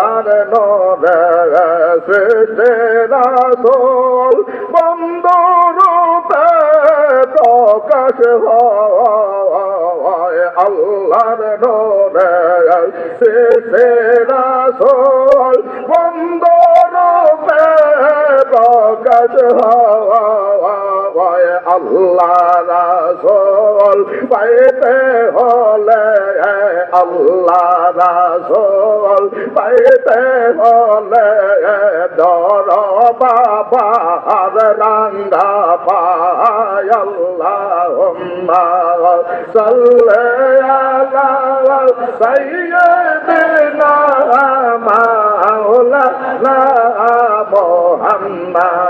আল্লাহর নরে সৃষ্টি রাসূল বন্ধুরূপে প্রকাশ হয়। আল্লাহর নরে সৃষ্টি রাসূল বন্ধুরূপে প্রকাশ হয়। আল্লাহ রাসূল পাইতে হলে আল্লাহ রাসূল পাইতে হলে দর বাবা আর রাঙ্গা পায় আল্লাহুম্মা সাল্লি আলা সাইয়্যিদিনা মাওলানা মুহাম্মদ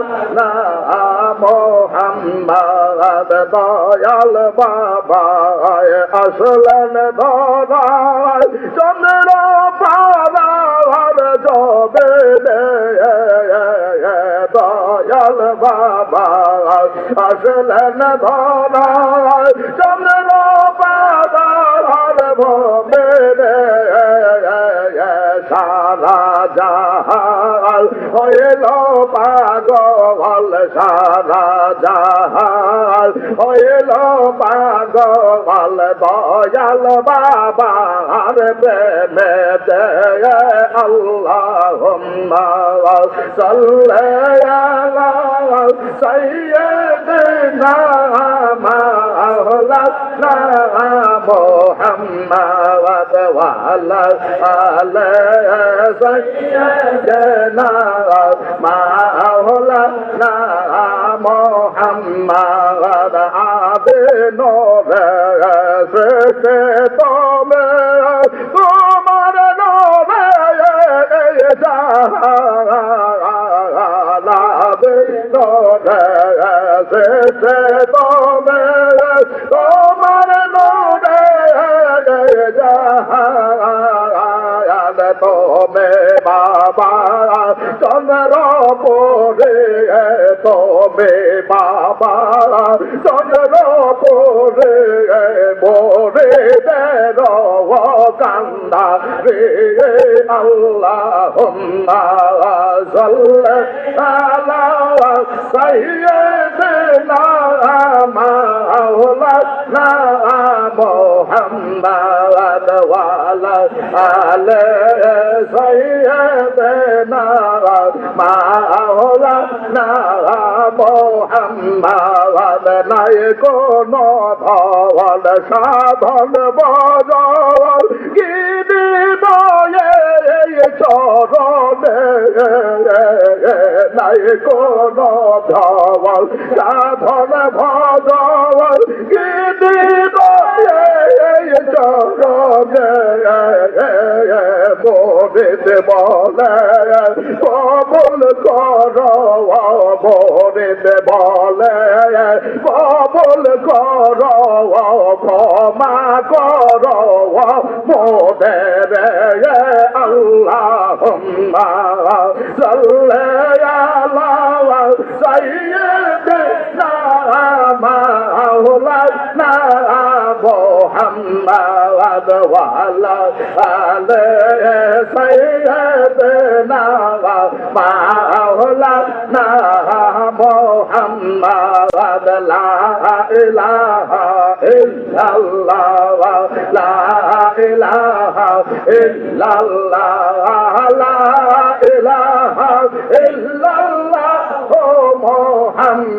মাওলানা মুহাম্মদ, দয়াল বাবা আসলেন ধরায় চন্দ্র পারার জবে দয়াল বাবা আসলেন ধরায় চন্দ্র পারার ভবে সারা জাহাল হইল পাগল সারা জাহাল হইল পাগল দয়াল বাবার প্রেমে দে আল্লাহ আলা সাইয়্যিদিনা মাওলানা মুহাম্মদ ওয়া আলা আলি সাইয়্যিদিনা মাওলানা মুহাম্মদ আবে নূরে সৃষ্টি তুমি, তোমার নূরে জালাবে নূরে সৃষ্টি তুমি, তোমার জালাল তুমি, বাবা, চন্দ্র পরে তুমি বাবা চন্দ্র পরে মোরে দের কান্দা রে আল্লাহ সাল্লা সাইয়্যিদিনা মাওলানা মুহাম্মদ ওয়া আলা আলি সাইয়্যিদিনা মাওলানা মুহাম্মদ নাই কোন ধল সাধন বজল গিরি চরণে নাই কোন ধল সাধন ভজল গিরি মোরিত বলে কবুল কর মোরিত বলে কবুল কর ক্ষমা কর মোদের আল্লাহ সাল্লে আলা মুহাম্মদ ওয়া আলা আলি সাইয়্যিদিনা মাওলানা মুহাম্মদ লা ইলাহা ইল্লাল্লাহ লা ইলাহা ইল্লাল্লাহ লা ইলাহা ইল্লাল্লাহ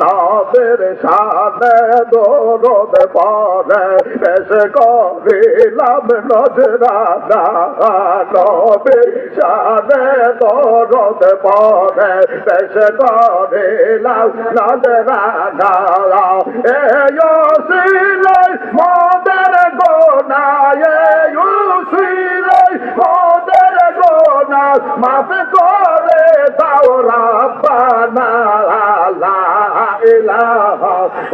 নবের সাথে দরদ পরে পেশ করিলাম নজরানা, নবের সাথে দরদ পরে পেশ করিলাম নজরানা। এয়ো সিলাই মদের গোনায় সিলাই মদের গোনা মাফ করে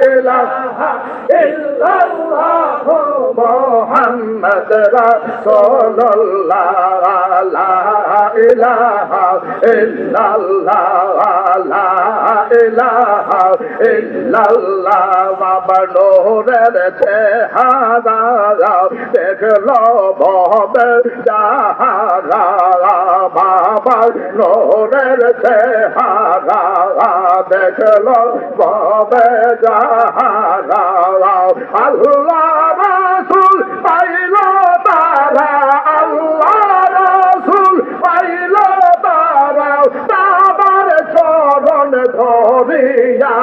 ইলাহা ইল্লাল্লাহ মুহাম্মদ রাসূলুল্লাহ। লা ইলাহা ইল্লাল্লাহ। লা ইলাহা দেখল ভবে বাবা যাহারা আল্লাহ রাসুল পাইল তারা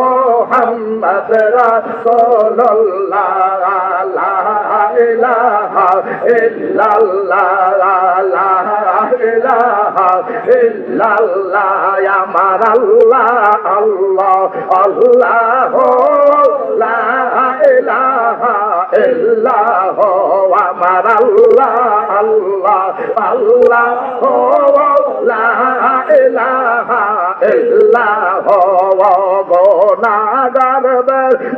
মুহাম্মদ রাসূলুল্লাহ আমার আল্লাহ আল্লাহ আল্লাহ লা ইলাহা ইল্লাহ আমার আল্লাহ আল্লাহ আল্লাহ লা ইলাহা ইল্লাহ গোনাগার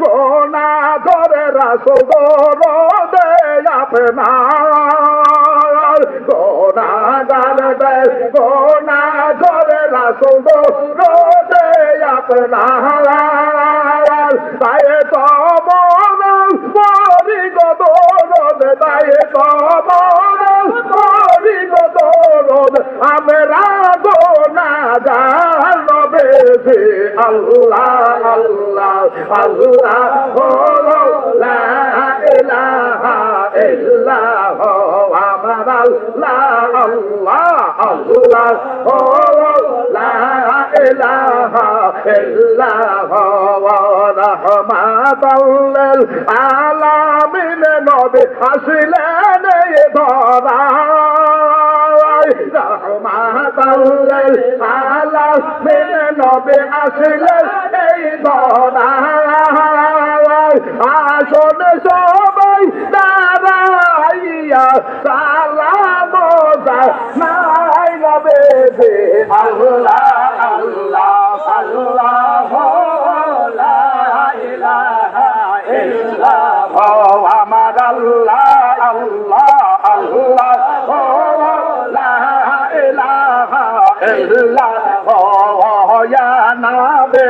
গোনা করে রাসূল গো দে আপনার। গোনাগার গোনা করে রাসূল গো দে আপনার। তাই তো মন আল্লাহ আল্লাহ আল্লাহ লা ইলাহা, ইল্লাহ, আমার আল্লাহ আল্লাহ আল্লাহ লা ইলাহা, ইল্লাহ রহমাতাল আলামিন, নবী আসলেন এই ধরা রহমাতাল আলামিন নবী আসলেন এই ধরা আসন সবাই দাঁড়াইয়া সালাম নাই নবে। আল্লাহ আল্লাহ আল্লাহ আমার আল্লাহ আল্লাহ। ইলাহা ইল্লাল্লাহ ইয়া নবী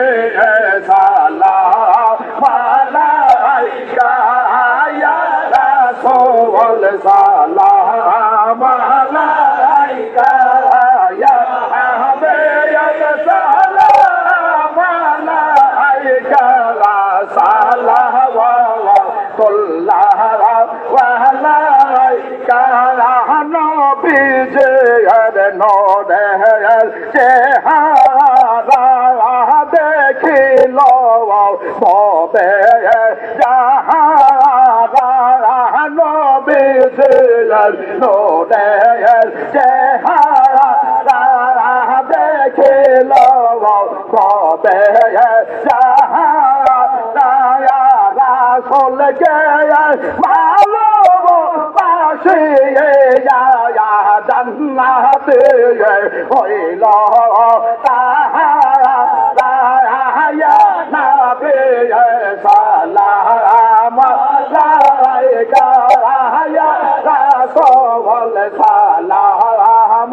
চেহারা দেখিল মবে যাহারা নবীজির নূরের চেহারা দেখিল মবে যাহারা রাসূলকে ভালো আছে জান্নাতে হইল তাহা না বে সালাম রায় গায় রাসল সালাম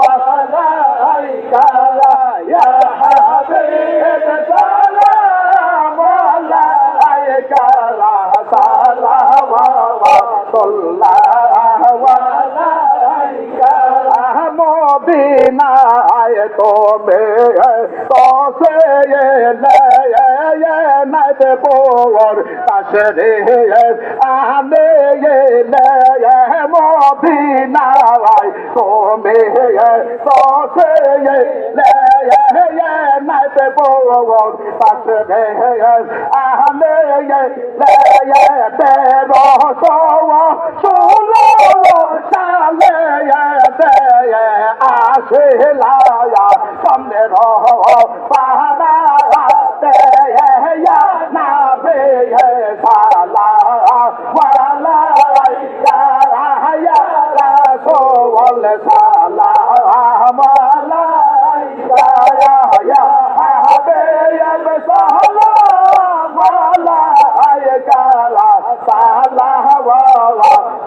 মদিনায় তুমি তো সে নাইত পোর কাশরে আমি মদিনায় তুমি তো সে নাইত পোর কাশরে আমি তেরো ষোলো সালে আসিলায়া সামনে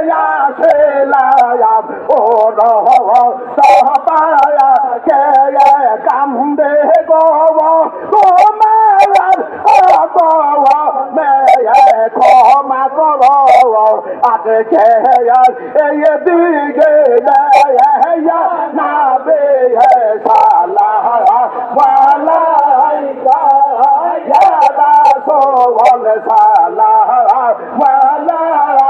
রো পায়াকে তোমার চর নপাড়াইতে আসে রাম ও রো পায়াকে কামদে গো তোমার ক্ষমা করো আজকে এই দিকে না বে সালা ওয়ালা সোল সালা ওয়ালা হবে সালা ওয়ালা